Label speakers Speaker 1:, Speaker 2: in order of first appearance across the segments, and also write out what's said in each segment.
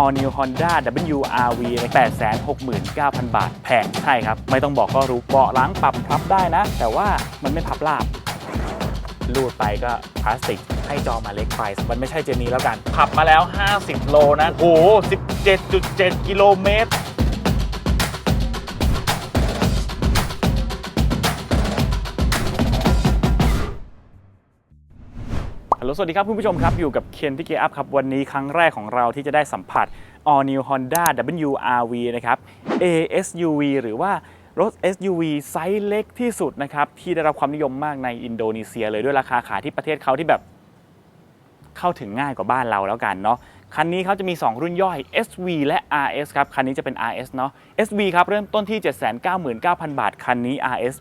Speaker 1: All New Honda WRV 869,000 บาท แพงใช่ครับ ไม่ต้องบอกก็รู้เบาะล้างปรับพับได้นะ แต่ว่ามันไม่พับลาบรูดไปก็พลาสติกให้จอมาเล็กไปมันไม่ใช่เจนนี้แล้วกัน ขับมาแล้ว 50 โลนะโอ้โห17.7 กิโลเมตร สวัสดีครับคุณผู้ชมครับ อยู่กับเคนที่เกียร์อัพครับ วันนี้ครั้งแรกของเราที่จะได้สัมผัส All New Honda WRV นะครับ ASUV หรือว่ารถ SUV ไซส์เล็กที่สุดนะครับ ที่ได้รับความนิยมมากในอินโดนีเซียเลยด้วยราคาขายที่ประเทศเขาที่แบบเข้าถึงง่ายกว่าบ้านเราแล้วกันเนาะคันนี้เขาจะมี 2 รุ่นย่อย SV และ RS ครับ คันนี้จะเป็น RS เนาะ SV ครับ เริ่มต้นที่ 799,000 บาท คันนี้ RS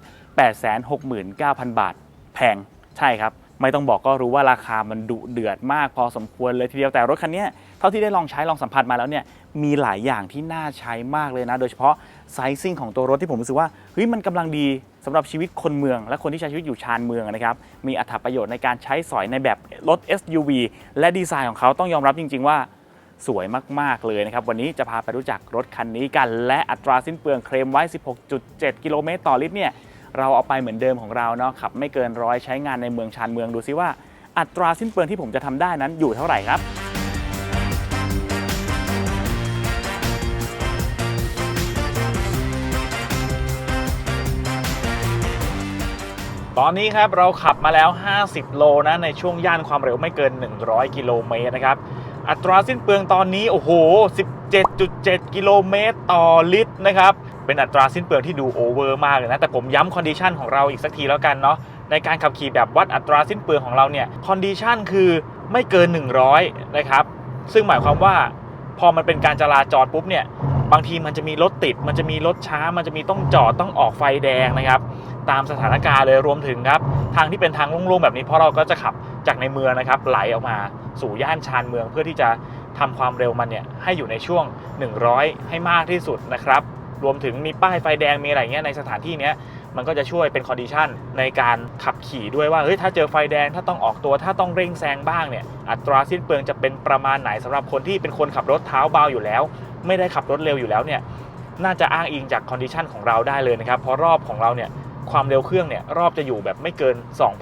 Speaker 1: 869,000 บาท แพง ใช่ครับ ไม่ต้องบอกก็รู้ว่าราคามันดุเดือดมากพอสมควรเลยทีเดียวแต่รถคันนี้เท่าที่ได้ลองใช้ลองสัมผัสมาแล้วเนี่ยมีหลายอย่างที่น่าใช้มากเลยนะ โดยเฉพาะไซซิ่งของตัวรถที่ผมรู้สึกว่าเฮ้ยมันกำลังดีสำหรับชีวิตคนเมือง และคนที่ใช้ชีวิตอยู่ชานเมืองนะครับมีอัตประโยชน์ในการใช้สอยในแบบรถ SUV และดีไซน์ของเขาต้องยอมรับจริง ๆ ว่าสวยมาก ๆ เลยนะครับ วันนี้จะพาไปรู้จักรถคันนี้กัน และอัตราสิ้นเปลืองเคลมไว้ 16.7 กิโลเมตรต่อลิตรเนี่ย เราเอาไปเหมือนเดิมของเราเนาะขับไม่เกินร้อยใช้งานในเมืองชานเมืองดูซิว่า อัตราสิ้นเปลืองที่ผมจะทำได้นั้นอยู่เท่าไหร่ครับตอนนี้ครับเราขับมาแล้ว 50 โลนะในช่วงย่านความเร็วไม่เกิน 100 กิโลเมตรนะครับ อัตราสิ้นเปลืองตอนนี้ โอ้โห 17.7 กิโลเมตรต่อลิตรนะครับ เป็นอัตราสิ้นเปลืองที่ดูโอเวอร์มากเลยนะ แต่ผมย้ำคอนดิชันของเราอีกสักทีแล้วกันเนาะในการขับขี่แบบวัดอัตราสิ้นเปลืองของเราเนี่ยคอนดิชันคือไม่เกิน 100 นะครับ ซึ่งหมายความว่าพอมันเป็นการจราจรปุ๊บเนี่ยบางทีมันจะมีรถติด มันจะมีรถช้า มันจะมีต้องจอดต้องออกไฟแดงนะครับ ตามสถานการณ์เลยรวมถึงครับ ทางที่เป็นทางโล่งๆแบบนี้เพราะเราก็จะขับจากในเมืองนะครับ ไหลออกมาสู่ย่านชานเมืองเพื่อที่จะทำความเร็วมันเนี่ยให้อยู่ในช่วง 100 ให้มากที่สุดนะครับ รวมถึงมีป้ายไฟแดงมีอะไรเงี้ยในสถานที่เนี้ยมันก็จะช่วยเป็นคอนดิชันในการขับขี่ด้วยว่าเฮ้ยถ้าเจอไฟแดงถ้าต้องออกตัวถ้าต้องเร่งแซงบ้างเนี่ยอัตราสิ้นเปลืองจะเป็นประมาณไหนสำหรับคนที่เป็นคนขับรถเท้าเบาอยู่แล้ว ไม่ได้ขับรถเร็วอยู่แล้วเนี่ยน่าจะอ้างอิงจากคอนดิชันของเราได้เลยนะครับเพราะรอบของเราเนี่ยความเร็วเครื่องเนี่ยรอบจะอยู่แบบไม่เกิน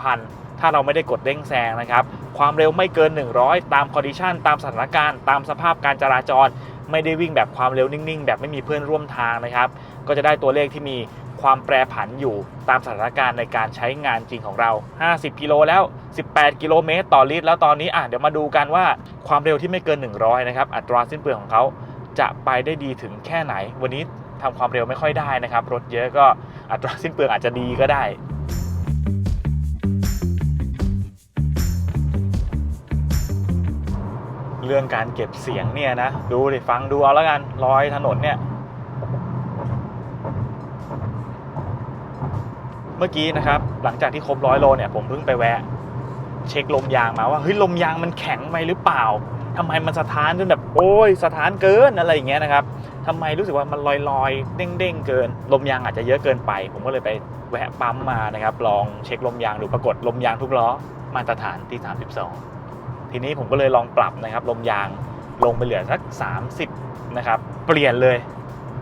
Speaker 1: 2,000 ถ้าเราไม่ได้กดเร่งแซงนะครับความเร็วไม่เกิน 100 ตามคอนดิชันตามสถานการณ์ตามสภาพการจราจร ไม่ได้วิ่งแบบความเร็วนิ่ง ๆ แบบไม่มีเพื่อนร่วมทางนะครับ ก็จะได้ตัวเลขที่มีความแปรผันอยู่ตามสถานการณ์ในการใช้งานจริงของเรา 50 กิโลแล้ว 18 กิโลเมตรต่อลิตร แล้วตอนนี้อะเดี๋ยวมาดูกันว่าความเร็วที่ไม่เกิน 100 นะครับ อัตราสิ้นเปลืองของเขาจะไปได้ดีถึงแค่ไหน วันนี้ทำความเร็วไม่ค่อยได้นะครับ รถเยอะก็อัตราสิ้นเปลืองอาจจะดีก็ได้ เรื่องการเก็บเสียงเนี่ยนะ ดูดิฟังดูเอาแล้วกันรอยถนนเนี่ย เมื่อกี้นะครับ หลังจากที่ครบร้อยโลเนี่ยผมเพิ่งไปแวะ เช็คลมยางมาว่าเฮ้ยลมยางมันแข็งไปหรือเปล่าทำไมมันสถานจนแบบโอ้ยสถานเกินอะไรอย่างเงี้ยนะครับทำไมรู้สึกว่ามันลอยลอยเด้งเด้งเกิน ลมยางอาจจะเยอะเกินไป ผมก็เลยไปแวะปั๊มมานะครับ ลองเช็คลมยางดูปรากฏลมยางทุกล้อมาตรฐานที่ 32 ทีนี้ผมก็เลยลองปรับนะครับลมยางลงไปเหลือสัก 30นะครับเปลี่ยนเลย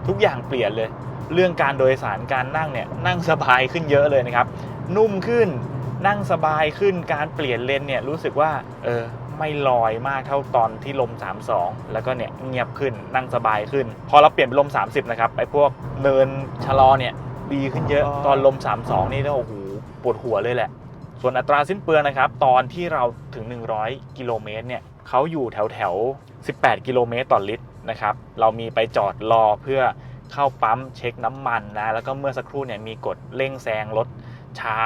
Speaker 1: ทุกอย่างเปลี่ยนเลย เรื่องการโดยสารการนั่งเนี่ยนั่งสบายขึ้นเยอะเลยนะครับนุ่มขึ้นนั่งสบายขึ้นการเปลี่ยนเลนเนี่ยรู้สึกว่าเออไม่ลอยมากเท่าตอนที่ลม 32 แล้วก็เนี่ยเงียบขึ้นนั่งสบายขึ้น พอเราเปลี่ยนเป็นลม 30 นะครับไอ้พวกเนินชะลอเนี่ยดีขึ้นเยอะ
Speaker 2: อ๋อ
Speaker 1: ตอนลม 32 นี่ก็โอ้โหปวดหัวเลยแหละ ส่วนอัตราสิ้นเปลืองนะครับ ตอนที่เราถึง 100 กิโลเมตรเนี่ยเขาอยู่แถวแถว 18 กิโลเมตรต่อลิตรนะครับ เรามีไปจอดรอเพื่อเข้าปั๊มเช็คน้ำมันนะ แล้วก็เมื่อสักครู่เนี่ยมีกดเร่งแซงรถช้า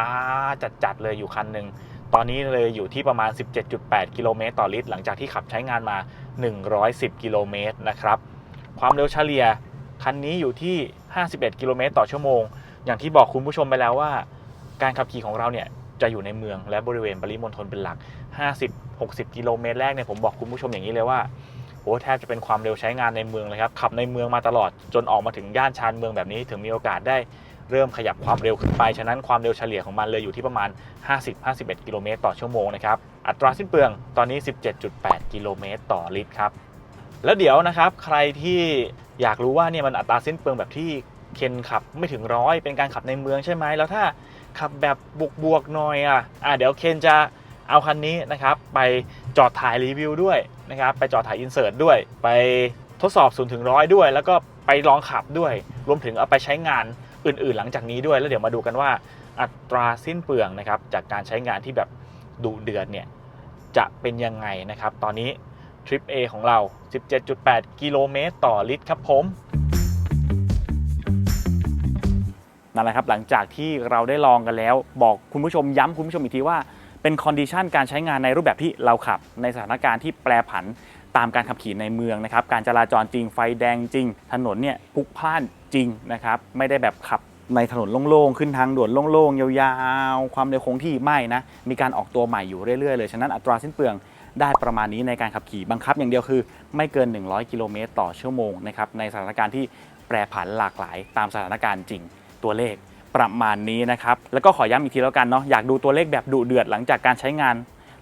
Speaker 1: จัดๆเลยอยู่คันหนึ่ง ตอนนี้เลยอยู่ที่ประมาณ 17.8 กิโลเมตรต่อลิตร หลังจากที่ขับใช้งานมา 110 กิโลเมตรนะครับ ความเร็วเฉลี่ยคันนี้อยู่ที่ 51 กิโลเมตรต่อชั่วโมง อย่างที่บอกคุณผู้ชมไปแล้วว่า การขับขี่ของเราเนี่ย จะอยู่ในเมืองและบริเวณปริมณฑลเป็นหลัก 50-60 กิโลเมตรแรกเนี่ยผมบอกคุณผู้ชมอย่างนี้เลยว่าโอ้แทบจะเป็นความเร็วใช้งานในเมืองเลยครับขับในเมืองมาตลอดจนออกมาถึงย่านชานเมืองแบบนี้ถึงมีโอกาสได้เริ่มขยับความเร็วขึ้นไป ฉะนั้นความเร็วเฉลี่ยของมันเลยอยู่ที่ประมาณ 50-51 กิโลเมตรต่อชั่วโมงนะครับ อัตราสิ้นเปลืองตอนนี้ 17.8 กิโลเมตรต่อลิตรครับ แล้วเดี๋ยวนะครับ ใครที่อยากรู้ว่าเนี่ยมันอัตราสิ้นเปลืองแบบที่เคนขับไม่ถึงร้อยเป็นการขับในเมืองใช่ไหมแล้วถ้า ขับแบบบวกบวกๆหน่อยอะอะเดี๋ยวเคนจะเอาคันนี้นะครับ ไปจอดถ่ายรีวิวด้วยนะครับ ไปจอดถ่ายอินเสิร์ตด้วย ไปทดสอบ0ูนถึงร้อยด้วย แล้วก็ไปลองขับด้วย รวมถึงเอาไปใช้งานอื่นๆ หลังจากนี้ด้วย แล้วเดี๋ยวมาดูกันว่าอัตราสิ้นเปลืองนะครับ จากการใช้งานที่แบบดุเดือดเนี่ย จะเป็นยังไงนะครับ ตอนนี้ทริป A ของเรา 17.8 กิโลเมตรต่อลิตรครับผม นั่นแหละครับหลังจากที่เราได้ลองกันแล้ว บอกคุณผู้ชมย้ำคุณผู้ชมอีกทีว่าเป็นคอนดิชันการใช้งานในรูปแบบที่เราขับ ในสถานการณ์ที่แปรผันตามการขับขี่ในเมืองนะครับการจราจรจริงไฟแดงจริง ถนนเนี่ยพลุกพล่านจริงนะครับไม่ได้แบบขับในถนนโล่งๆ ขึ้นทางด่วนโล่งๆ ยาวๆ ความเร็วคงที่ไม่นะ มีการออกตัวใหม่อยู่เรื่อยๆ เลย ฉะนั้นอัตราสิ้นเปลืองได้ประมาณนี้ในการขับขี่บังคับอย่างเดียวคือ ไม่เกิน 100 กิโลเมตรต่อชั่วโมงนะครับในสถานการณ์ที่แปรผันหลากหลายตามสถานการณ์จริง ตัวเลขประมาณนี้นะครับ แล้วก็ขอย้ำอีกทีแล้วกันเนาะอยากดูตัวเลขแบบดุเดือดหลังจากการใช้งาน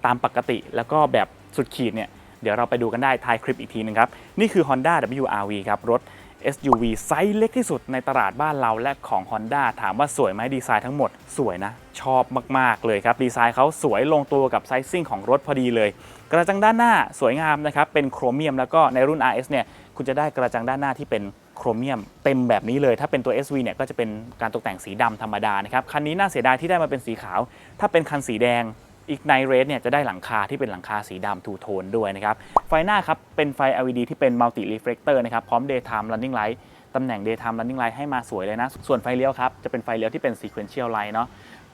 Speaker 1: ตามปกติ แล้วก็แบบสุดขีดเนี่ยเดี๋ยวเราไปดูกันได้ท้ายคลิปอีกทีหนึงครับ นี่คือ Honda WRV ครับรถ SUV ไซส์เล็กที่สุดในตลาดบ้านเราและของ Honda ถามว่าสวยไหมดีไซน์ทั้งหมดสวยนะ ชอบมาก ๆ เลยครับ ดีไซน์เขาสวยลงตัวกับไซซิ่งของรถพอดีเลย กระจังด้านหน้าสวยงามนะครับ เป็นโครเมียมแล้วก็ในรุ่น RS เนี่ย คุณจะได้กระจังด้านหน้าที่เป็น โครเมียมเต็มแบบนี้เลย ถ้าเป็นตัว SV เนี่ยก็จะเป็นการตกแต่งสีดำธรรมดานะครับ คันนี้น่าเสียดายที่ได้มาเป็นสีขาว ถ้าเป็นคันสีแดงอีกในเรสเนี่ยจะได้หลังคาที่เป็นหลังคาสีดำทูโทนด้วยนะครับ ไฟหน้าครับ เป็นไฟ LED ที่เป็น multi reflector นะครับ พร้อม daytime running light ตำแหน่ง daytime running light ให้มาสวยเลยนะ ส่วนไฟเลี้ยวครับ จะเป็นไฟเลี้ยวที่เป็น sequential light เนาะ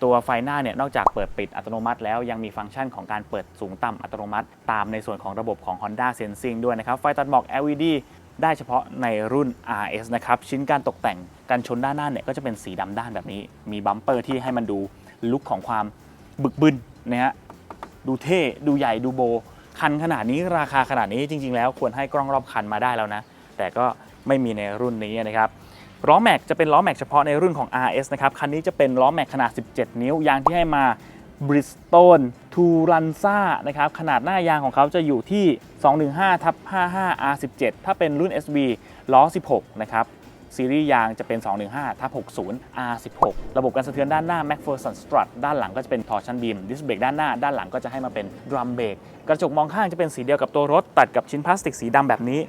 Speaker 1: ตัวไฟหน้าเนี่ยนอกจากเปิดปิดอัตโนมัติแล้วยังมีฟังก์ชันของการเปิดสูงต่ำอัตโนมัติ ตามในส่วนของระบบของ Honda Sensing ด้วยนะครับ ไฟตัดหมอก LED ได้เฉพาะในรุ่น RS นะครับ ชิ้นการตกแต่งกันชนด้านหน้าเนี่ยก็จะเป็นสีดำด้านแบบนี้ มีบัมเปอร์ที่ให้มันดูลุคของความบึกบึนนะฮะ ดูเท่ ดูใหญ่ ดูโบ คันขนาดนี้ราคาขนาดนี้จริง ๆ แล้วควรให้กล้องรอบคันมาได้แล้วนะ แต่ก็ไม่มีในรุ่นนี้นะครับ ล้อแม็กจะเป็นล้อแม็กเฉพาะในรุ่นของ RS นะครับ คันนี้จะเป็นล้อแม็กขนาด 17 นิ้วยางที่ให้มา บริสตันทูรันซ่านะครับขนาดหน้ายางของเขาจะอยู่ที่ 215ทับ55 R17 ถ้าเป็นรุ่น SB ล้อ 16 นะครับ ซีรีส์ยางจะเป็น 215ทับ60 R16 ระบบการสะเทือนด้านหน้า MacPherson Strut ด้านหลังก็จะเป็น Torsion Beam ดิสเบรกด้านหน้า ด้านหลังก็จะให้มาเป็น Drum Brake กระจกมองข้างจะเป็นสีเดียวกับตัวรถ ตัดกับชิ้นพลาสติกสีดำแบบนี้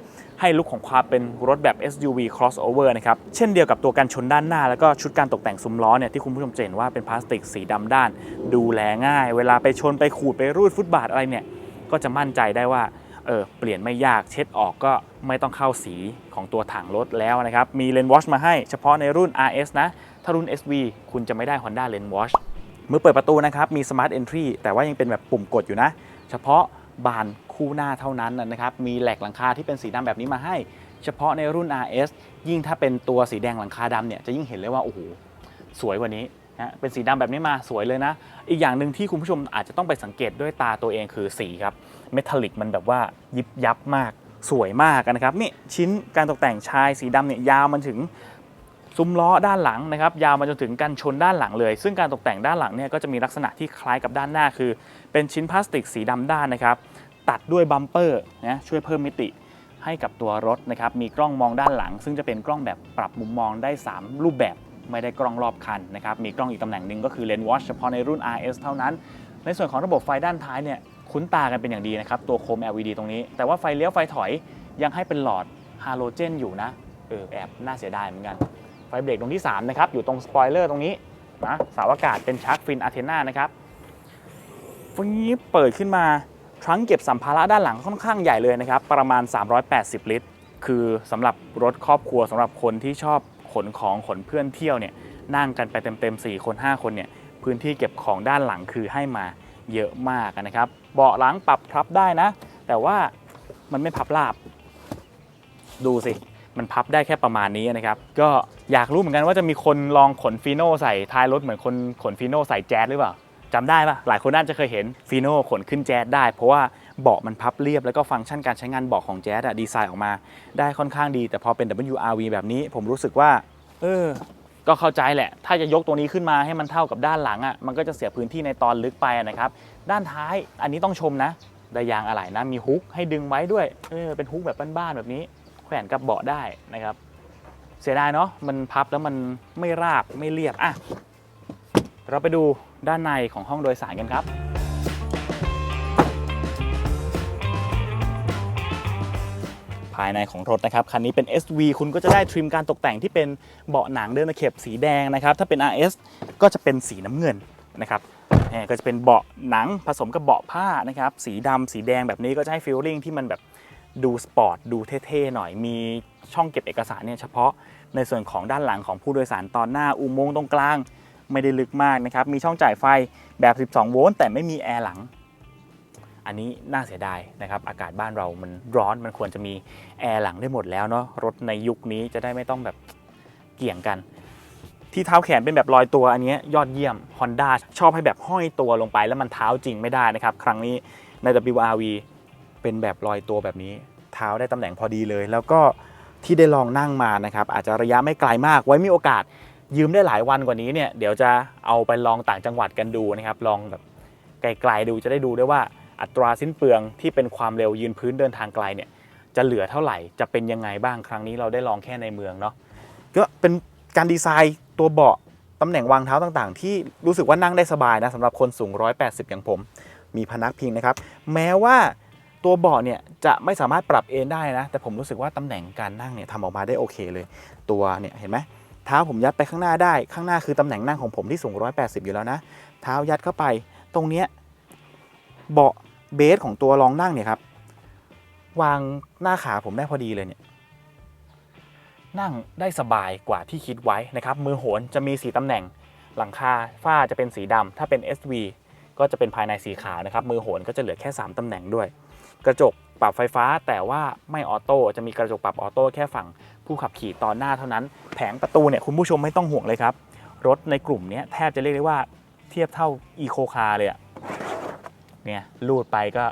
Speaker 1: ให้ลุคของความเป็นรถแบบ SUV crossover นะครับ เช่นเดียวกับตัวกันชนด้านหน้า แล้วก็ชุดการตกแต่งซุ้มล้อเนี่ยที่คุณผู้ชมจะเห็นว่าเป็นพลาสติกสีดำด้าน ดูแลง่าย เวลาไปชนไปขูดไปรูดฟุตบาทอะไรเนี่ยก็จะมั่นใจได้ว่า เออเปลี่ยนไม่ยากเช็ดออกก็ไม่ต้องเข้าสีของตัวถังรถแล้วนะครับ มีเลนวอชมาให้เฉพาะในรุ่น RS นะ ถ้ารุ่น SV คุณจะไม่ได้ Honda Lane Wash เมื่อเปิดประตูนะครับ มี Smart Entry แต่ว่ายังเป็นแบบปุ่มกดอยู่นะ เฉพาะบานคู่หน้าเท่านั้นนะครับ มีแหลกหลังคาที่เป็นสีดำแบบนี้มาให้ เฉพาะในรุ่น RS ยิ่งถ้าเป็นตัวสีแดงหลังคาดำเนี่ยจะยิ่งเห็นเลยว่าโอ้โหสวยกว่านี้นะเป็นสีดำแบบนี้มาสวยเลยนะ อีกอย่างหนึ่งที่คุณผู้ชมอาจจะต้องไปสังเกตด้วยตาตัวเองคือสีครับ เมทัลลิกมันแบบว่ายิบยับมากสวยมากนะครับนี่ชิ้นการตกแต่งชายสีดำเนี่ยยาวมันถึงซุ้มล้อด้านหลังนะครับยาวมาจนถึงกันชนด้านหลังเลย ซึ่งการตกแต่งด้านหลังเนี่ยก็จะมีลักษณะที่คล้ายกับด้านหน้าคือ เป็นชิ้นพลาสติกสีดำด้านนะครับ ตัดด้วยบัมเปอร์นะช่วยเพิ่มมิติให้กับตัวรถนะครับมีกล้องมองด้านหลัง ซึ่งจะเป็นกล้องแบบปรับมุมมองได้ 3 รูปแบบไม่ได้กล้องรอบคันนะครับมีกล้องอีกตำแหน่งหนึ่งก็คือเลนส์วอชเฉพาะในรุ่น RS เท่านั้น ในส่วนของระบบไฟด้านท้ายเนี่ย คุ้นตากันเป็นอย่างดีนะครับ ตัวโคม LED ตรงนี้ แต่ว่าไฟเลี้ยวไฟถอยยังให้เป็นหลอดฮาโลเจนอยู่นะเออแอบน่าเสียดายเหมือนกัน ไฟเบรกตรงที่ 3 นะครับ อยู่ตรงสปอยเลอร์ตรงนี้นะสาวอากาศเป็นชาร์กฟินอะเทน่านะครับฟีบเปิดขึ้นมาทรังเก็บสัมภาระด้านหลังค่อนข้างใหญ่เลยนะครับ ประมาณ 380 ลิตร คือสำหรับรถครอบครัวสำหรับคนที่ชอบขนของขนเพื่อนเที่ยวเนี่ยนั่งกันไปเต็มๆ4คน 5 คนเนี่ยพื้นที่เก็บของด้านหลังคือให้มา เยอะมากนะครับ เบาะหลังปรับพับได้นะ แต่ว่ามันไม่พับราบ ดูสิ มันพับได้แค่ประมาณนี้นะครับ ก็อยากรู้เหมือนกันว่าจะมีคนลองขนฟีโน่ใส่ท้ายรถเหมือนคนขนฟีโน่ใส่แจ๊สหรือเปล่าจำได้ปะหลายคนน่าจะเคยเห็นฟีโน่ขนขึ้นแจ๊สได้ เพราะว่าเบาะมันพับเรียบแล้วก็ฟังก์ชันการใช้งานเบาะของแจ๊สอะดีไซน์ออกมา ได้ค่อนข้างดี แต่พอเป็น WRV แบบนี้ ผมรู้สึกว่า เออ ก็เข้าใจแหละ ถ้าจะยกตัวนี้ขึ้นมาให้มันเท่ากับด้านหลังอะ่ะ มันก็จะเสียพื้นที่ในตอนลึกไปะนะครับ ด้านท้ายอันนี้ต้องชมนะได้ยางอะไหล่นะ มีฮุกให้ดึงไว้ด้วย เออ เป็นฮุกแบบบ้านๆแบบนี้ แขวนกับเบาะได้นะครับ เสียดายเนาะ มันพับแล้วมันไม่ราบไม่เรียบ อะ เราไปดูด้านในของห้องโดยสารกันครับ ภายในของรถนะครับ คันนี้เป็น SV คุณก็จะได้ทริมการตกแต่งที่เป็นเบาะหนังเดินตะเข็บสีแดงนะครับ ถ้าเป็น RS ก็จะเป็นสีน้ำเงินนะครับก็จะเป็นเบาะหนังผสมกับเบาะผ้านะครับ สีดำสีแดงแบบนี้ก็จะให้ฟีลลิ่งที่มันแบบดูสปอร์ตดูเท่ๆหน่อยมีช่องเก็บเอกสารเนี่ยเฉพาะในส่วนของด้านหลังของผู้โดยสารตอนหน้าอุโมงค์ตรงกลาง ไม่ได้ลึกมากนะครับ มีช่องจ่ายไฟแบบ 12 โวลต์แต่ไม่มีแอร์หลัง อันนี้น่าเสียดายนะครับ อากาศบ้านเรามันร้อนมันควรจะมีแอร์หลังได้หมดแล้วเนาะรถในยุคนี้จะได้ไม่ต้องแบบเกี่ยงกัน ที่เท้าแขนเป็นแบบลอยตัวอันนี้ยยอดเยี่ยม Honda ชอบให้แบบห้อยตัวลงไปแล้วมันเท้าจริงไม่ได้นะครับ ครั้งนี้ใน WRV เป็นแบบลอยตัวแบบนี้ เท้าได้ตำแหน่งพอดีเลย แล้วก็ที่ได้ลองนั่งมานะครับ อาจจะระยะไม่ไกลมากไว้มีโอกาสยืมได้หลายวันกว่านี้เนี่ยเดี๋ยวจะเอาไปลองต่างจังหวัดกันดูนะครับ ลองแบบไกลๆดูจะได้ดูด้วยว่า อัตราสิ้นเปลืองที่เป็นความเร็วยืนพื้นเดินทางไกลเนี่ยจะเหลือเท่าไหร่จะเป็นยังไงบ้างครั้งนี้เราได้ลองแค่ในเมืองเนาะก็เป็นการดีไซน์ตัวเบาะตำแหน่งวางเท้าต่างๆ ที่รู้สึกว่านั่งได้สบายนะสำหรับคนสูง 180 อย่างผม มีพนักพิงนะครับ แม้ว่าตัวเบาะเนี่ยจะไม่สามารถปรับเอนได้นะ แต่ผมรู้สึกว่าตำแหน่งการนั่งเนี่ยทำออกมาได้โอเคเลย ตัวเนี่ยเห็นไหมเท้าผมยัดไปข้างหน้าได้ ข้างหน้าคือตำแหน่งนั่งของผมที่สูง 180 อยู่แล้วนะ เท้ายัดเข้าไป ตรงเนี้ยเบาะ เบสของตัวรองนั่งเนี่ยครับ วางหน้าขาผมได้พอดีเลยเนี่ย นั่งได้สบายกว่าที่คิดไว้นะครับ มือโหนจะมีสีตำแหน่ง หลังคาฝ้าจะเป็นสีดำถ้าเป็น SV ก็จะเป็นภายในสีขาวนะครับ มือโหนก็จะเหลือแค่ 3ตำแหน่งด้วย กระจกปรับไฟฟ้าแต่ว่าไม่ออโต้จะมีกระจกปรับออโต้แค่ฝั่งผู้ขับขี่ตอนหน้าเท่านั้น แผงประตูเนี่ยคุณผู้ชมไม่ต้องห่วงเลยครับ รถในกลุ่มนี้แทบจะเรียกได้ว่าเทียบเท่าอีโคคาร์เลยอะ เนี่ยลูดไปก็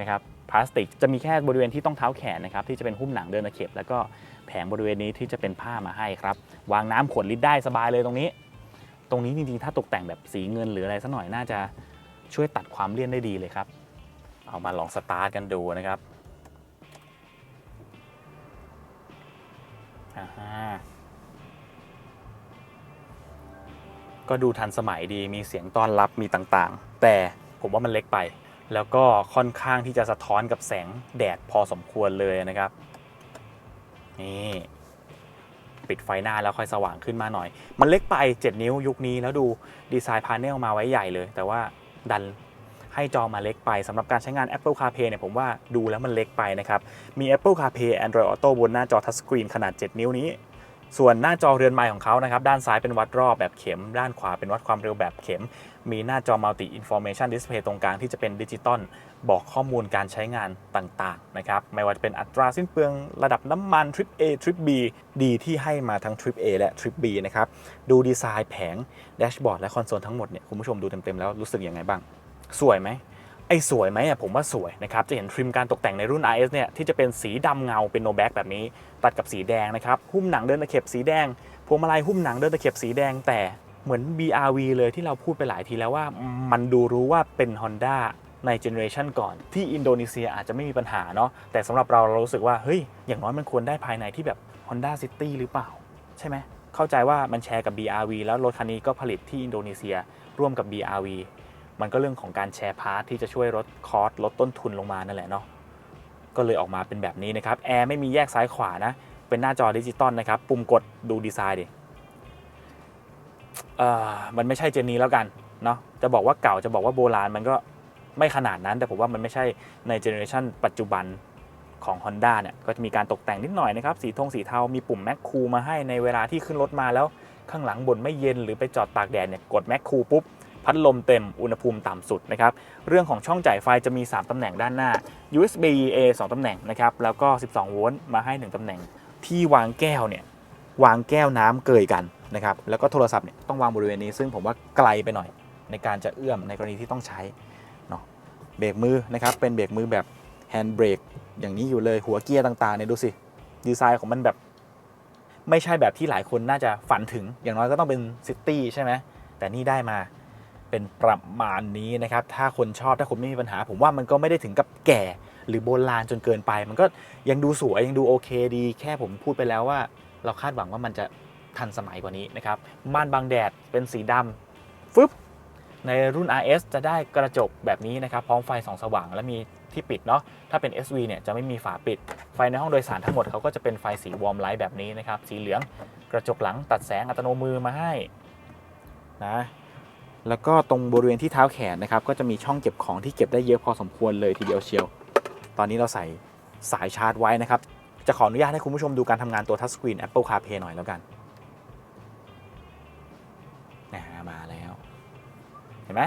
Speaker 1: นะครับพลาสติกจะมีแค่บริเวณที่ต้องเท้าแขนนะครับที่จะเป็นหุ้มหนังเดินตะเข็บ แล้วก็แผงบริเวณนี้ที่จะเป็นผ้ามาให้ครับ วางน้ำขวดลิตรได้สบายเลยตรงนี้ ตรงนี้จริงๆถ้าตกแต่งแบบสีเงินหรืออะไรสักหน่อยน่าจะช่วยตัดความเลี่ยนได้ดีเลยครับ เอามาลองสตาร์ทกันดูนะครับอ่า ก็ดูทันสมัยดีมีเสียงต้อนรับมีต่างๆ แต่ผมว่ามันเล็กไป แล้วก็ค่อนข้างที่จะสะท้อนกับแสงแดดพอสมควรเลยนะครับนี่ปิดไฟหน้าแล้วค่อยสว่างขึ้นมาหน่อย มันเล็กไป 7 นิ้วยุคนี้แล้วดูดีไซน์พาเนลมาไว้ใหญ่เลย แต่ว่าดันให้จอมาเล็กไปสำหรับการใช้งาน Apple CarPlay เนี่ยผมว่าดูแล้วมันเล็กไปนะครับ มี Apple CarPlay Android Auto บนหน้าจอทัชสกรีนขนาด 7 นิ้วนี้ ส่วนหน้าจอเรือนไม้ของเขานะครับ ด้านซ้ายเป็นวัดรอบแบบเข็ม ด้านขวาเป็นวัดความเร็วแบบเข็ม มีหน้าจอ Multi Information Display ตรงกลางที่จะเป็นดิจิตอลบอกข้อมูลการใช้งานต่างๆนะครับ ไม่ว่าจะเป็นอัตราสิ้นเปลืองระดับน้ำมัน Trip A Trip B ดีที่ให้มาทั้ง Trip A และ Trip B นะครับ ดูดีไซน์แผงแดชบอร์ดและคอนโซลทั้งหมดเนี่ยคุณผู้ชมดูเต็มๆแล้วรู้สึกยังไงบ้าง สวยไหมไอ้สวยไหมอะผมว่าสวยนะครับ จะเห็นทริมการตกแต่งในรุ่น RS เนี่ยที่จะเป็นสีดำเงาเป็นโนแบ็กแบบนี้ ตัดกับสีแดงนะครับ หุ้มหนังเดินตะเข็บสีแดง พวงมาลัยหุ้มหนังเดินตะเข็บสีแดงแต่เหมือน BRV เลยที่เราพูดไปหลายทีแล้วว่ามันดูรู้ว่าเป็น Honda ในเจเนอเรชันก่อนที่อินโดนีเซียอาจจะไม่มีปัญหาเนาะแต่สำหรับเราเรารู้สึกว่า เฮ้ย อย่างน้อยมันควรได้ภายในที่แบบ Honda City หรือเปล่า ใช่ไหม เข้าใจว่ามันแชร์กับ BRV แล้วรถคันนี้ก็ผลิตที่อินโดนีเซียร่วมกับ BRV มันก็เรื่องของการแชร์พาร์ทที่จะช่วยลดคอสลดต้นทุนลงมานั่นแหละเนาะ ก็เลยออกมาเป็นแบบนี้นะครับแอร์ไม่มีแยกซ้ายขวานะเป็นหน้าจอดิจิตอลนะครับปุ่มกดดูดีไซน์ดิเอ่อมันไม่ใช่เจนนี้แล้วกันเนาะจะบอกว่าเก่าจะบอกว่าโบราณมันก็ไม่ขนาดนั้น แต่ผมว่ามันไม่ใช่ในเจเนอเรชันปัจจุบันของ Honda เนี่ยก็จะมีการตกแต่งนิดหน่อยนะครับ สีทงสีเทา มีปุ่มแม็กคูมาให้ในเวลาที่ขึ้นรถมาแล้วข้างหลังบนไม่เย็นหรือไปจอดตากแดดเนี่ยกดแม็กคูปุ๊บ พัดลมเต็มอุณหภูมิต่ำสุดนะครับเรื่องของช่องจ่ายไฟจะมี 3ตำแหน่งด้านหน้า USB A 2ตำแหน่งนะครับแล้วก็ 12 โวลต์มาให้ 1ตำแหน่ง ที่วางแก้วเนี่ยวางแก้วน้ำเกยกันนะครับแล้วก็โทรศัพท์เนี่ยต้องวางบริเวณนี้ซึ่งผมว่าไกลไปหน่อย ในการจะเอื้อมในกรณีที่ต้องใช้เนาะเบรกมือนะครับเป็นเบรกมือแบบแฮนด์เบรกอย่างนี้อยู่เลยหัวเกียร์ต่างๆเนี่ยดูสิดีไซน์ของมันแบบไม่ใช่แบบที่หลายคนน่าจะฝันถึง อย่างน้อยก็ต้องเป็นซิตี้ใช่ไหมแต่นี่ได้มา เป็นประมาณนี้นะครับ ถ้าคนชอบถ้าคนไม่มีปัญหา ผมว่ามันก็ไม่ได้ถึงกับแก่หรือโบราณจนเกินไป มันก็ยังดูสวยยังดูโอเคดี แค่ผมพูดไปแล้วว่า เราคาดหวังว่ามันจะทันสมัยกว่านี้นะครับม่านบังแดดเป็นสีดำฟึบในรุ่น RS จะได้กระจกแบบนี้นะครับ พร้อมไฟส่องสว่างและมีที่ปิดเนาะถ้าเป็น SV เนี่ยจะไม่มีฝาปิด ไฟในห้องโดยสารทั้งหมดเขาก็จะเป็นไฟสีวอร์มไลท์แบบนี้นะครับ สีเหลืองกระจกหลังตัดแสงอัตโนมือมาให้นะ แล้วก็ตรงบริเวณที่เท้าแขนนะครับ ก็จะมีช่องเก็บของที่เก็บได้เยอะพอสมควรเลยทีเดียวเชียว ตอนนี้เราใส่สายชาร์จไว้นะครับ จะขออนุญาตให้คุณผู้ชมดูการทำงานตัวทัชสกรีน Apple CarPlay หน่อยแล้วกันนะมาแล้ว เห็นไหม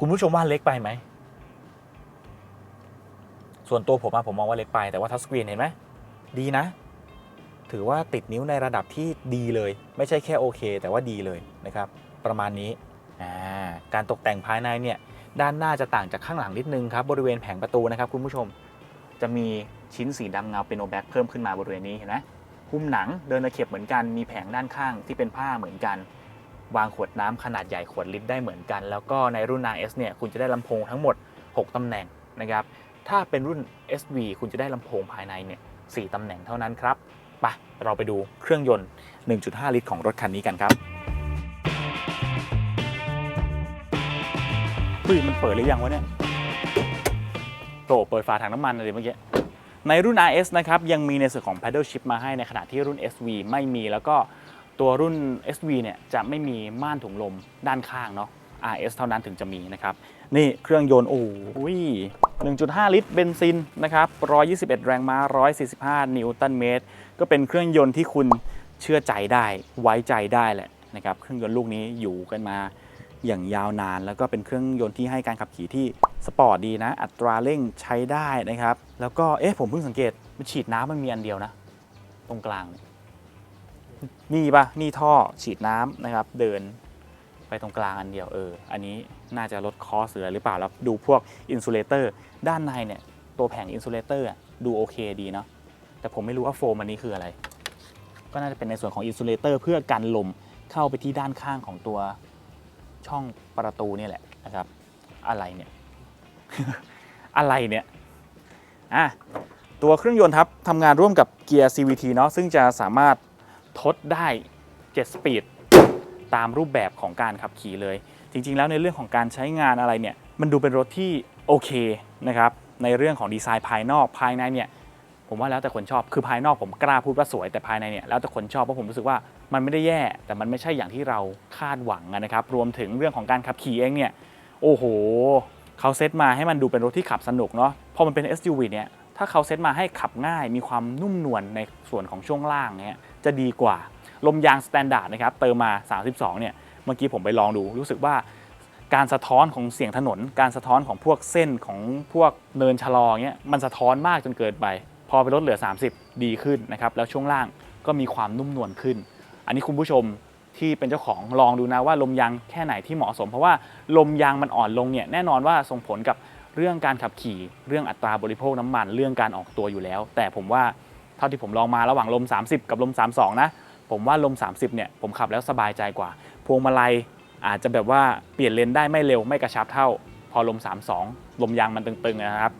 Speaker 1: คุณผู้ชมว่าเล็กไปไหม ส่วนตัวผมอะผมมองว่าเล็กไปแต่ว่าทัชสกรีนเห็นไหมดีนะ ถือว่าติดนิ้วในระดับที่ดีเลย ไม่ใช่แค่โอเค แต่ว่าดีเลยนะครับ ประมาณนี้ การตกแต่งภายในเนี่ยด้านหน้าจะต่างจากข้างหลังนิดนึงครับบริเวณแผงประตูนะครับคุณผู้ชมจะมีชิ้นสีดำเงาเป็นโนแบ็กเพิ่มขึ้นมาบริเวณนี้เห็นไหมหุ้มหนังเดินตะเข็บเหมือนกันมีแผงด้านข้างที่เป็นผ้าเหมือนกัน วางขวดน้ำขนาดใหญ่ขวดลิตรได้เหมือนกัน แล้วก็ในรุ่น RS เนี่ยคุณจะได้ลำโพงทั้งหมด 6ตำแหน่งนะครับถ้าเป็นรุ่น SV คุณจะได้ลำโพงภายในเนี่ย4ตำแหน่งเท่านั้นครับไปเราไปดูเครื่องยนต์ 1.5 ลิตรของรถคันนี้กันครับ ฮ้ยมันเปิดหรือยังวะเนี่ยโตเปิดฝาถังน้ำมันเลยเมื่อกี้ในรุ่น RS นะครับ ยังมีในส่วนของ paddle shift มาให้ในขณะที่รุ่น SV ไม่มีแล้วก็ตัวรุ่น SV เนี่ยจะไม่มีม่านถุงลมด้านข้างเนาะ RS เท่านั้นถึงจะมีนะครับ นี่เครื่องยนต์โอ้ย1.5 ลิตรเบนซินนะครับ 121 แรงม้า 145 นิวตันเมตร ก็เป็นเครื่องยนต์ที่คุณเชื่อใจได้ไว้ใจได้แหละนะครับ เครื่องยนต์ลูกนี้อยู่กันมา อย่างยาวนาน แล้วก็เป็นเครื่องยนต์ที่ให้การขับขี่ที่สปอร์ตดีนะ อัตราเร่งใช้ได้นะครับ แล้วก็เอ๊ะผมเพิ่งสังเกตมันฉีดน้ำมันมีอันเดียวนะ ตรงกลาง นี่ปะนี่ท่อฉีดน้ำนะครับ เดินไปตรงกลางอันเดียวเออ อันนี้น่าจะลดคอสเหลือหรือเปล่า แล้วดูพวกอินซูเลเตอร์ด้านในเนี่ย ตัวแผงอินซูเลเตอร์ดูโอเคดีเนาะ แต่ผมไม่รู้ว่าโฟมอันนี้คืออะไร ก็น่าจะเป็นในส่วนของอินซูเลเตอร์เพื่อกันลมเข้าไปที่ด้านข้างของตัว ช่องประตูนี่แหละนะครับ อะไรเนี่ย อะไรเนี่ยอะตัวเครื่องยนต์ครับทำงานร่วมกับเกียร์ CVT เนาะซึ่งจะสามารถทดได้ 7 สปีด ตามรูปแบบของการขับขี่เลย จริง ๆ แล้วในเรื่องของการใช้งานอะไรเนี่ย มันดูเป็นรถที่โอเคนะครับ ในเรื่องของดีไซน์ภายนอกภายในเนี่ย ผมว่าแล้วแต่คนชอบ คือภายนอกผมกล้าพูดว่าสวยแต่ภายในเนี่ยแล้วแต่คนชอบเพราะผมรู้สึกว่า มันไม่ได้แย่ แต่มันไม่ใช่อย่างที่เราคาดหวังนะครับ รวมถึงเรื่องของการขับขี่เองเนี่ย โอ้โห เขาเซตมาให้มันดูเป็นรถที่ขับสนุกเนาะ พอมันเป็น SUV เนี่ย ถ้าเขาเซตมาให้ขับง่าย มีความนุ่มนวลในส่วนของช่วงล่างเนี่ย จะดีกว่า ลมยางสแตนดาร์ดนะครับ เติมมา 32 เนี่ย เมื่อกี้ผมไปลองดู รู้สึกว่าการสะท้อนของเสียงถนน การสะท้อนของพวกเส้นของพวกเนินชะลอเงี้ย มันสะท้อนมากจนเกินไป พอไปลดเหลือ 30 ดีขึ้นนะครับ แล้วช่วงล่างก็มีความนุ่มนวลขึ้น อันนี้คุณผู้ชมที่เป็นเจ้าของลองดูนะว่าลมยางแค่ไหนที่เหมาะสม เพราะว่าลมยางมันอ่อนลงเนี่ยแน่นอนว่าส่งผลกับเรื่องการขับขี่ เรื่องอัตราบริโภคน้ำมัน เรื่องการออกตัวอยู่แล้ว แต่ผมว่าเท่าที่ผมลองมาระหว่างลม 30 กับลม 32 นะ ผมว่าลม 30 เนี่ยผมขับแล้วสบายใจกว่า พวงมาลัยอาจจะแบบว่าเปลี่ยนเลนได้ไม่เร็วไม่กระชับเท่า พอลม 32 ลมยางมันตึงๆนะครับ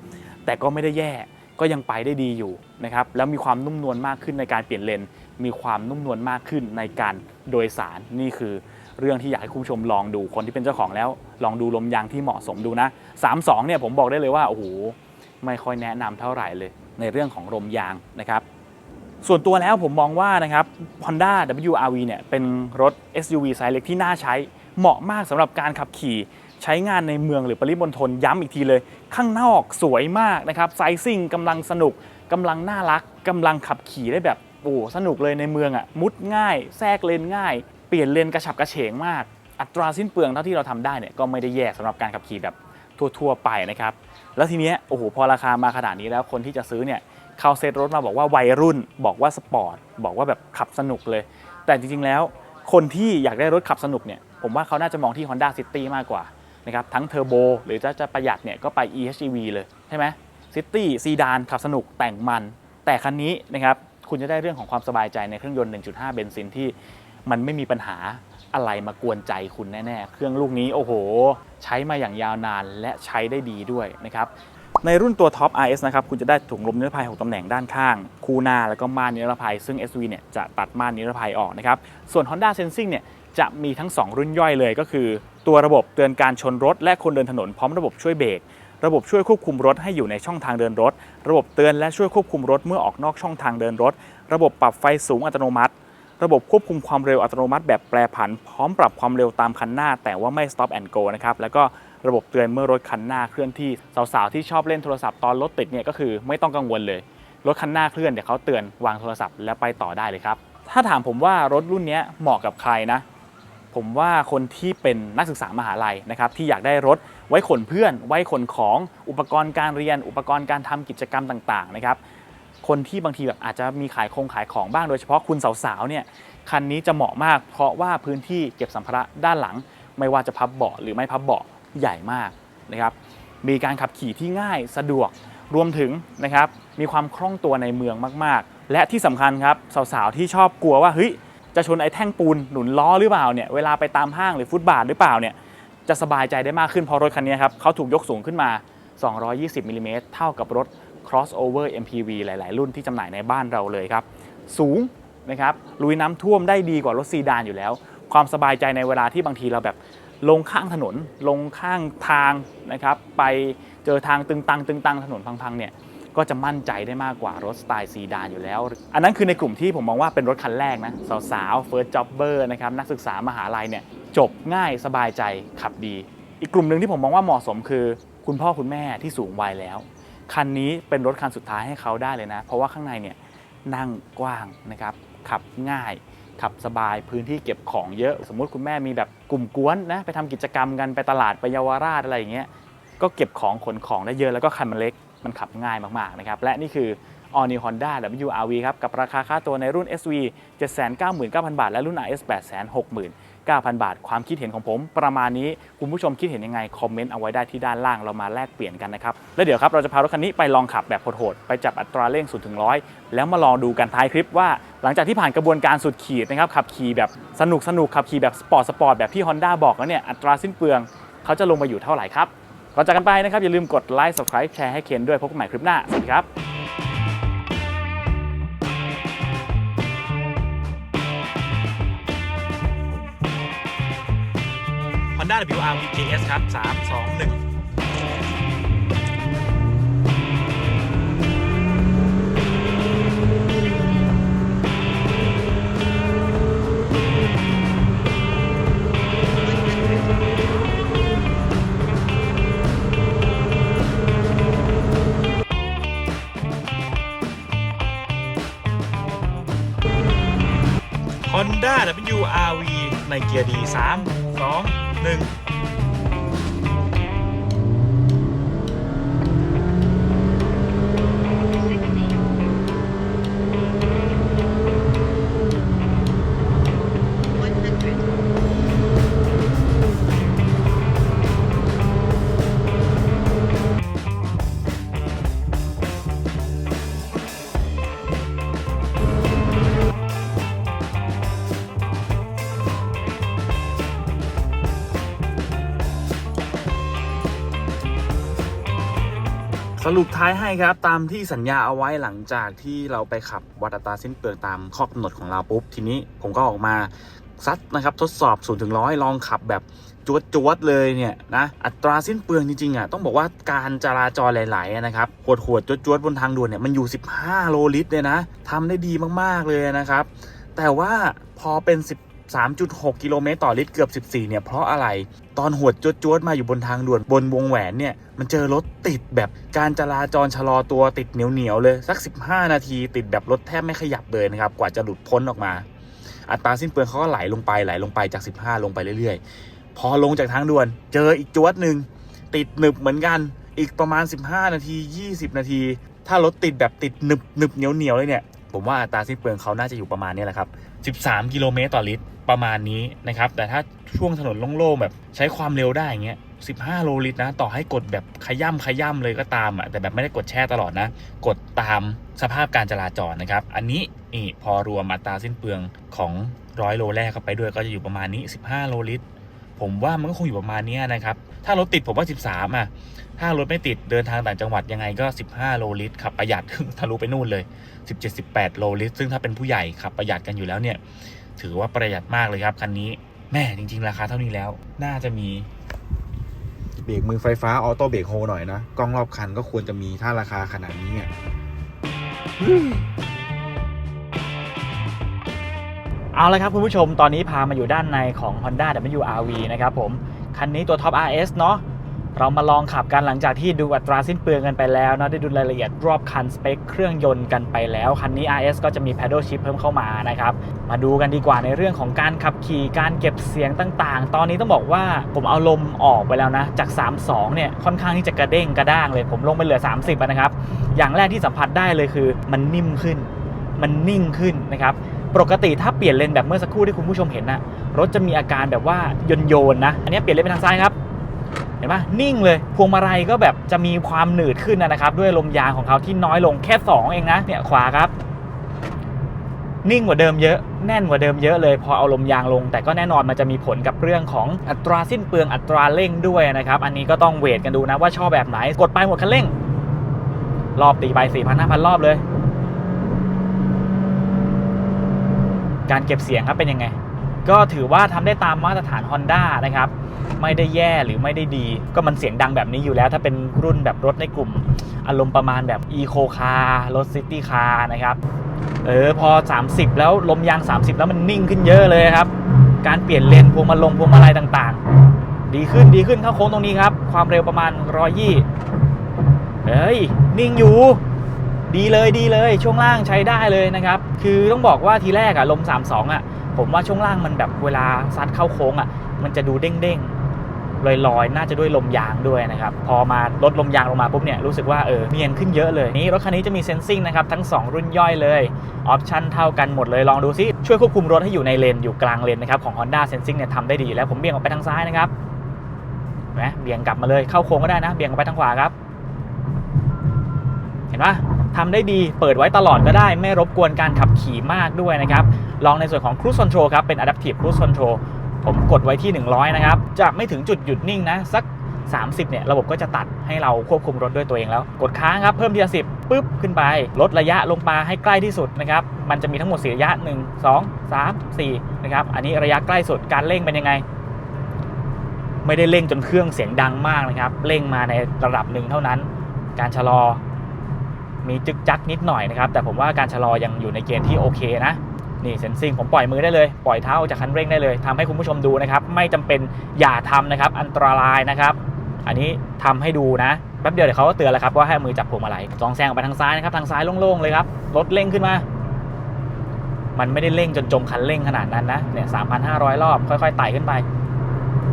Speaker 1: แต่ก็ไม่ได้แย่ก็ยังไปได้ดีอยู่นะครับแล้วมีความนุ่มนวลมากขึ้นในการเปลี่ยนเลน มีความนุ่มนวลมากขึ้นในการโดยสารนี่คือเรื่องที่อยากให้คุณผู้ชมลองดูคนที่เป็นเจ้าของแล้ว ลองดูลมยางที่เหมาะสมดูนะ 32เนี่ยผมบอกได้เลยว่าโอ้โหไม่ค่อยแนะนำเท่าไหร่เลยในเรื่องของลมยางนะครับส่วนตัวแล้วผมมองว่านะครับ Honda WRV เนี่ยเป็นรถ SUV ไซส์เล็กที่น่าใช้เหมาะมากสำหรับการขับขี่ใช้งานในเมืองหรือปริมณฑลย้ำอีกทีเลย ข้างนอกสวยมากนะครับไซซิ่งกำลังสนุกกำลังน่ารักกำลังขับขี่ได้แบบ โอ้สนุกเลยในเมืองอะมุดง่าย แทรกเลนง่าย เปลี่ยนเลนกระฉับกระเฉงมาก อัตราสิ้นเปลืองเท่าที่เราทำได้เนี่ยก็ไม่ได้แย่สำหรับการขับขี่แบบทั่วๆไปนะครับ แล้วทีเนี้ยโอ้โหพอราคามาขนาดนี้แล้วคนที่จะซื้อเนี่ยเขาเซตรถมาบอกว่าวัยรุ่น บอกว่าสปอร์ตบอกว่าแบบขับสนุกเลย แต่จริงๆแล้วคนที่อยากได้รถขับสนุกเนี่ยผมว่าเขาน่าจะมองที่ Honda City มากกว่านะครับทั้งเทอร์โบหรือจะจะประหยัดเนี่ยก็ไป EHEV เลยใช่ไหมซิตี้ซีดานขับสนุกแต่งมัน แต่คันนี้นะครับ คุณจะได้เรื่องของความสบายใจในเครื่องยนต์ 1.5 เบนซินที่มันไม่มีปัญหาอะไรมากวนใจคุณแน่ๆ เครื่องลูกนี้โอ้โห ใช้มาอย่างยาวนานและใช้ได้ดีด้วยนะครับในรุ่นตัว Top RS นะครับ คุณจะได้ถุงลมนิรภัย 6ตำแหน่งด้านข้าง คู่หน้า แล้วก็ม่านนิรภัย ซึ่ง SV เนี่ยจะตัดม่านนิรภัยออกนะครับ ส่วน Honda Sensing เนี่ยจะมีทั้ง 2 รุ่นย่อยเลยก็คือ ตัวระบบเตือนการชนรถและคนเดินถนนพร้อมระบบช่วยเบรก ระบบช่วยควบคุมรถให้อยู่ในช่องทางเดินรถ ระบบเตือนและช่วยควบคุมรถเมื่อออกนอกช่องทางเดินรถ ระบบปรับไฟสูงอัตโนมัติ ระบบควบคุมความเร็วอัตโนมัติแบบแปรผัน พร้อมปรับความเร็วตามคันหน้า แต่ว่าไม่ stop and go นะครับ แล้วก็ระบบเตือนเมื่อรถคันหน้าเคลื่อนที่ สาวๆ ที่ชอบเล่นโทรศัพท์ตอนรถติดเนี่ยก็คือไม่ต้องกังวลเลย รถคันหน้าเคลื่อนเดี๋ยวเขาเตือนวางโทรศัพท์แล้วไปต่อได้เลยครับ ถ้าถามผมว่ารถรุ่นนี้เหมาะกับใครนะ ผมว่าคนที่เป็นนักศึกษามหาลัยนะครับที่อยากได้รถ ไว้ขนเพื่อน ไว้ขนของอุปกรณ์การเรียน อุปกรณ์การทำกิจกรรมต่างๆนะครับคนที่บางทีแบบอาจจะมีขายคงขายของบ้างโดยเฉพาะคุณสาวๆเนี่ยคันนี้จะเหมาะมาก เพราะว่าพื้นที่เก็บสัมภาระด้านหลัง ไม่ว่าจะพับเบาะหรือไม่พับเบาะใหญ่มากนะครับมีการขับขี่ที่ง่ายสะดวกรวมถึงนะครับมีความคล่องตัวในเมืองมากๆ และที่สำคัญครับสาวๆที่ชอบกลัวว่าเฮ้ยจะชนไอ้แท่งปูนหนุนล้อหรือเปล่าเนี่ยเวลาไปตามห้างหรือฟุตบาทหรือเปล่าเนี่ย จะสบายใจได้มากขึ้นเพราะรถคันนี้ครับเขาถูกยกสูงขึ้นมา 220มิลลิเมตรเท่ากับรถ crossover MPV หลาย ๆ รุ่นที่จำหน่ายในบ้านเราเลยครับ สูงนะครับลุยน้ำท่วมได้ดีกว่ารถซีดานอยู่แล้ว ความสบายใจในเวลาที่บางทีเราแบบลงข้างถนน ลงข้างทางนะครับ ไปเจอทางตึงตังตึงตังถนนพังๆเนี่ย ก็จะมั่นใจได้มากกว่ารถสไตล์ซีดานอยู่แล้ว อันนั้นคือในกลุ่มที่ผมมองว่าเป็นรถคันแรกนะสาวๆ first jobber นะครับนักศึกษามหาลัยเนี่ยจบง่ายสบายใจขับดี อีกกลุ่มหนึ่งที่ผมมองว่าเหมาะสมคือ คุณพ่อคุณแม่ที่สูงวัยแล้ว คันนี้เป็นรถคันสุดท้ายให้เขาได้เลยนะ เพราะว่าข้างในเนี่ยนั่งกว้างนะครับขับง่ายขับสบายพื้นที่เก็บของเยอะสมมุติคุณแม่มีแบบกลุ่มกวนนะไปทำกิจกรรมกันไปตลาดไปเยาวราชอะไรอย่างเงี้ยก็เก็บของขนของได้เยอะแล้วก็คันมันเล็ก มันขับง่ายมากๆนะครับ และนี่คือ All New Honda WRV ครับ กับราคาค่าตัวในรุ่น SV 799,000 บาท และรุ่น RS 869,000 บาท ความคิดเห็นของผมประมาณนี้ คุณผู้ชมคิดเห็นยังไง คอมเมนต์เอาไว้ได้ที่ด้านล่างเรามาแลกเปลี่ยนกันนะครับ แล้วเดี๋ยวครับ เราจะพารถคันนี้ไปลองขับแบบโหดๆไปจับอัตราเร่ง0ถึง100 แล้วมาลองดูกันท้ายคลิปว่า หลังจากที่ผ่านกระบวนการสุดขีดนะครับขับขี่แบบสนุกสนุกขับขี่แบบสปอร์ตสปอร์ตแบบที่ Honda บอกแล้วเนี่ยอัตราสิ้นเปลืองเขาจะลงมาอยู่เท่าไหร่ครับ ก่อนจากกันไปนะครับ อย่าลืมกดไลค์ subscribe แชร์ให้เคนด้วยพบกันใหม่คลิปหน้า สวัสดีครับ Honda WR VGS ครับ 3 2 1 ในเกียร์ดีสาม สรุปท้ายให้ครับตามที่สัญญาเอาไว้หลังจากที่เราไปขับวัดอัตราสิ้นเปลืองตามข้อกำหนดของเราปุ๊บ ทีนี้ผมก็ออกมาซัดนะครับทดสอบ0ูนถึงร้อยลองขับแบบจวดจวดๆเลยเนี่ยนะอัตราสิ้นเปลืองจริงๆอะต้องบอกว่าการจราจรหลาย ๆ นะครับขวดขวดๆจวดจวดๆบนทางด่วนเนี่ยมันอยู่ 15 โลลิตรเลยนะทำได้ดีมากๆเลยนะครับ แต่ว่าพอเป็น 3.6 กิโลเมตรต่อลิตรเกือบ 14 เนี่ย เพราะอะไร ตอนหวดจวดๆ มาอยู่บนทางด่วนบนวงแหวนเนี่ย มันเจอรถติดแบบการจราจรชะลอตัวติดเหนียวๆ เลย สัก 15 นาที ติดแบบรถแทบไม่ขยับเลยนะครับ กว่าจะหลุดพ้นออกมา อัตราสิ้นเปลืองเขาก็ไหลลงไปไหลลงไปจาก 15 ลงไปเรื่อยๆ พอลงจากทางด่วนเจออีกจวดหนึ่งติดหนึบเหมือนกัน อีกประมาณ 15 นาที 20 นาที ถ้ารถติดแบบติดหนึบหนึบเหนียวเหนียวๆเลยเนี่ยผมว่าอัตราสิ้นเปลืองเขาน่าจะอยู่ประมาณนี้แหละครับ 13 กิโลเมตรต่อลิตรประมาณนี้นะครับ แต่ถ้าช่วงถนนโล่งๆแบบใช้ความเร็วได้อย่างเงี้ย15 โลลิตรนะ ต่อให้กดแบบขย่ำขย่ำเลยก็ตามอะ แต่แบบไม่ได้กดแช่ตลอดนะ กดตามสภาพการจราจรนะครับ อันนี้นี่พอรวมอัตราสิ้นเปลืองของร้อยโลแรกเข้าไปด้วยก็จะอยู่ประมาณนี้ 15 โลลิตร ผมว่ามันก็คงอยู่ประมาณนี้นะครับ ถ้ารถติดผมว่า 13อะถ้ารถไม่ติดเดินทางต่างจังหวัดยังไงก็ 15 โลลิตรขับประหยัดทะลุไปนู่นเลย 17-18 โลลิตร ซึ่งถ้าเป็นผู้ใหญ่ขับประหยัดกันอยู่แล้วเนี่ย ถือว่าประหยัดมากเลยครับคันนี้แม่จริง ๆ ราคาเท่านี้แล้ว น่าจะมี
Speaker 2: เบรกมือไฟฟ้าออโต้เบรกโฮหน่อยนะ กล้องรอบคันก็ควรจะมีถ้าราคาขนาดนี้เนี่ย
Speaker 1: เอาละครับคุณผู้ชมตอนนี้พามาอยู่ด้านในของ Honda WRV นะครับผม คันนี้ตัวท็อป RS เนาะเรามาลองขับกันหลังจากที่ดูอัตราสิ้นเปลืองกันไปแล้วเนาะได้ดูรายละเอียดรอบคันสเปคเครื่องยนต์กันไปแล้ว คันนี้ RS ก็จะมี paddle shift เพิ่มเข้ามานะครับ มาดูกันดีกว่าในเรื่องของการขับขี่การเก็บเสียงต่างๆ ตอนนี้ต้องบอกว่าผมเอาลมออกไปแล้วนะ จาก 32 เนี่ย ค่อนข้างที่จะกระเด้งกระด้างเลย ผมลงไปเหลือ 30นะครับ อย่างแรกที่สัมผัสได้เลยคือ มันนิ่มขึ้น มันนิ่งขึ้นนะครับ ปกติถ้าเปลี่ยนเลนแบบเมื่อสักครู่ที่คุณผู้ชมเห็นนะรถจะมีอาการแบบว่าโยนโยนนะ อันนี้เปลี่ยนเลนไปทางซ้ายครับเห็นปะนิ่งเลย พวงมาลัยก็แบบจะมีความหนืดขึ้นนะครับด้วยลมยางของเขาที่น้อยลงแค่ 2 เองนะเนี่ยขวาครับ นิ่งกว่าเดิมเยอะแน่นกว่าเดิมเยอะเลยพอเอาลมยางลง แต่ก็แน่นอนมันจะมีผลกับเรื่องของอัตราสิ้นเปลืองอัตราเร่งด้วยนะครับ อันนี้ก็ต้องเวทกันดูนะว่าชอบแบบไหนกดไปหมดคันเร่ง รอบตีไป4 0 0 0 5,000รอบเลย การเก็บเสียงครับเป็นยังไง ก็ถือว่าทำได้ตามมาตรฐาน Honda นะครับ ไม่ได้แย่หรือไม่ได้ดี ก็มันเสียงดังแบบนี้อยู่แล้ว ถ้าเป็นรุ่นแบบรถในกลุ่ม อารมณ์ประมาณแบบ Eco Car รถ City Car นะครับ เออพอ 30 แล้วลมยาง 30 แล้วมันนิ่งขึ้นเยอะเลยครับ การเปลี่ยนเลนพวงมาลงพวงมาลัยต่างๆ ดีขึ้นดีขึ้นเข้าโค้งตรงนี้ครับ ความเร็วประมาณ120เฮ้ยนิ่งอยู่ ดีเลยดีเลย ช่วงล่างใช้ได้เลยนะครับ คือต้องบอกว่าทีแรกอะลม 32อะผมว่าช่วงล่างมันแบบเวลาซัดเข้าโค้งอะมันจะดูเด้งๆลอยๆ น่าจะด้วยลมยางด้วยนะครับ พอมาลดลมยางลงมาปุ๊บเนี่ยรู้สึกว่าเออเนียนขึ้นเยอะเลยนี่รถคันนี้จะมีเซนซิงนะครับทั้ง 2 รุ่นย่อยเลยออปชันเท่ากันหมดเลยลองดูซิช่วยควบคุมรถให้อยู่ในเลนอยู่กลางเลนนะครับของ Honda Sensing เนี่ยทำได้ดีแล้วผมเบี่ยงออกไปทางซ้ายนะครับเห็นไหมเบี่ยงกลับมาเลยเข้าโค้งก็ได้นะ เบี่ยงออกไปทางขวาครับ เห็นปะทำได้ดีเปิดไว้ตลอดก็ได้ ไม่รบกวนการขับขี่มากด้วยนะครับ ลองในส่วนของ Cruise Control ครับ เป็น Adaptive Cruise Control ผมกดไว้ที่ 100 นะครับ จะไม่ถึงจุดหยุดนิ่งนะ สัก 30 เนี่ย ระบบก็จะตัดให้เราควบคุมรถด้วยตัวเองแล้ว กดค้างครับ เพิ่มทีละ10ปุ๊บ ขึ้นไป ลดระยะลงมาให้ใกล้ที่สุดนะครับ มันจะมีทั้งหมด4ระยะ 1 2 3 4 นะครับ อันนี้ระยะใกล้สุด การเร่งเป็นยังไงไม่ได้เร่งจนเครื่องเสียงดังมากนะครับ เร่งมาในระดับหนึ่งเท่านั้น การชะลอ มีจึกจักนิดหน่อยนะครับ แต่ผมว่าการชะลอยังอยู่ในเกณฑ์ที่โอเคนะนี่เซนซิงผมปล่อยมือได้เลยปล่อยเท้าออกจากคันเร่งได้เลยทำให้คุณผู้ชมดูนะครับ ไม่จำเป็นอย่าทำนะครับ อันตรายนะครับ อันนี้ทำให้ดูนะแป๊บเดียวเดี๋ยวเขาก็เตือนแล้วครับว่าให้มือจับพวงมาลัยจองแซงออกไปทางซ้ายนะครับทางซ้ายโล่งๆเลยครับรถเร่งขึ้นมา มันไม่ได้เร่งจนจมคันเร่งขนาดนั้นนะเนี่ย3,500รอบค่อยๆไต่ขึ้นไป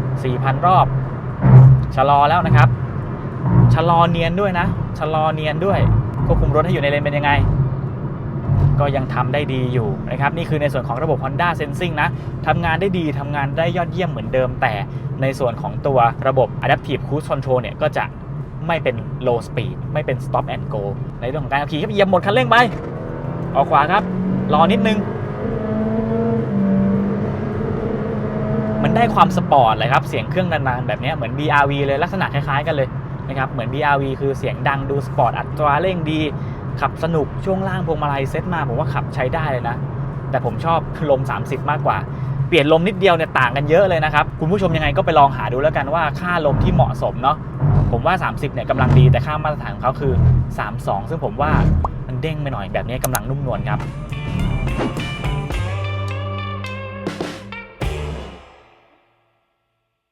Speaker 1: 4,000รอบชะลอแล้วนะครับชะลอเนียนด้วยนะชะลอเนียนด้วย ควบคุมรถให้อยู่ในเลนเป็นยังไง ก็ยังทำได้ดีอยู่นะครับนี่คือในส่วนของระบบ Honda Sensing นะทำงานได้ดีทำงานได้ยอดเยี่ยมเหมือนเดิม แต่ในส่วนของตัวระบบ Adaptive Cruise Control เนี่ยก็จะไม่เป็น low speed ไม่เป็น stop and go ในเรื่องของการขับขี่ครับเหยียบหมดคันเร่งไป ออกขวาครับ รอนิดนึง มันได้ความสปอร์ตเลยครับ เสียงเครื่องนานๆ แบบนี้เหมือน BRV เลยลักษณะคล้ายๆกันเลย นะครับเหมือน BRV คือเสียงดังดูสปอร์ตอัตราเร่งดี ขับสนุกช่วงล่างพวงมาลัยเซ็ตมาผมว่าขับใช้ได้เลยนะ แต่ผมชอบลม 30 มากกว่า เปลี่ยนลมนิดเดียวเนี่ยต่างกันเยอะเลยนะครับ คุณผู้ชมยังไงก็ไปลองหาดูแล้วกันว่าค่าลมที่เหมาะสมเนาะผมว่า 30เนี่ยกำลังดีแต่ค่ามาตรฐานของเขาคือ 32 ซึ่งผมว่ามันเด้งไปหน่อยแบบนี้กำลังนุ่มนวลครับ